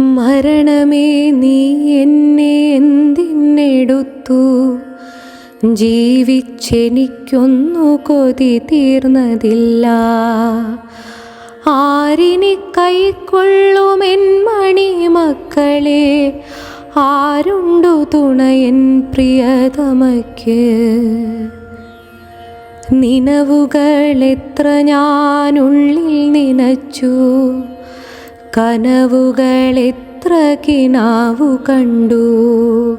മരണമേ നീ എന്നെ എന്തിനെടുത്തു? ജീവിച്ചെനിക്കൊന്നു കൊതി തീർന്നതില്ല. ആരിനി കൈക്കൊള്ളുമെൻ മണി മക്കളെ? ആരുണ്ടു തുണയൻ പ്രിയതമയ്ക്ക്? നിനവുകൾ എത്ര ഞാനുള്ളിൽ നനച്ചു? കനവുകൾ എത്ര കിനാവു കണ്ടു.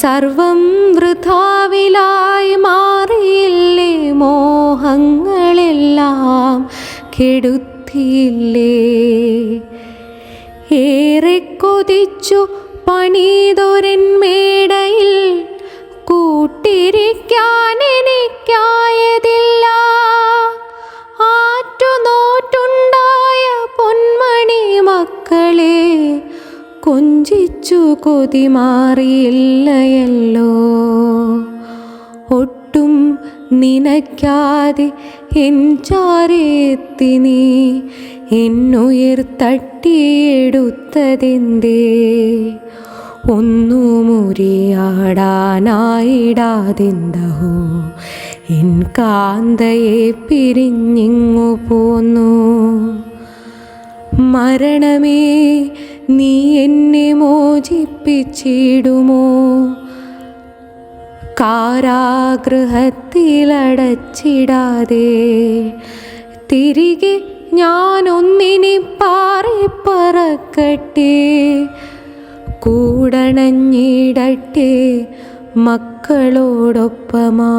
സർവം വൃഥാവിലായി മാറിയില്ലേ മോഹങ്ങളെല്ലാം. കെടുത്തിയില്ലേ. ഏറെ കൊതിച്ചു പണിതൊരൻ മേടയിൽ കൂട്ടിരിക്കാൻ കൊഞ്ചിച്ചു കൊതി മാറിയില്ലയല്ലോ ഒട്ടും നിനയ്ക്കാതെ എൻ ചാരേത്തി നീ എന്നുയർ തട്ടിയെടുത്തതെന്തേ? ഒന്നു മുറിയാടാനായിടാതെന്തഹോ എൻ കാന്തയെ പിരിഞ്ഞിങ്ങു പോന്നു. മരണമേ നീ എന്നെ മോചിപ്പിച്ചിടുമോ? കാരാഗൃഹത്തിലടച്ചിടാതെ തിരികെ ഞാനൊന്നിനി പാറി പറക്കട്ടെ കൂടണഞ്ഞിടട്ടെ മക്കളോടൊപ്പമാ.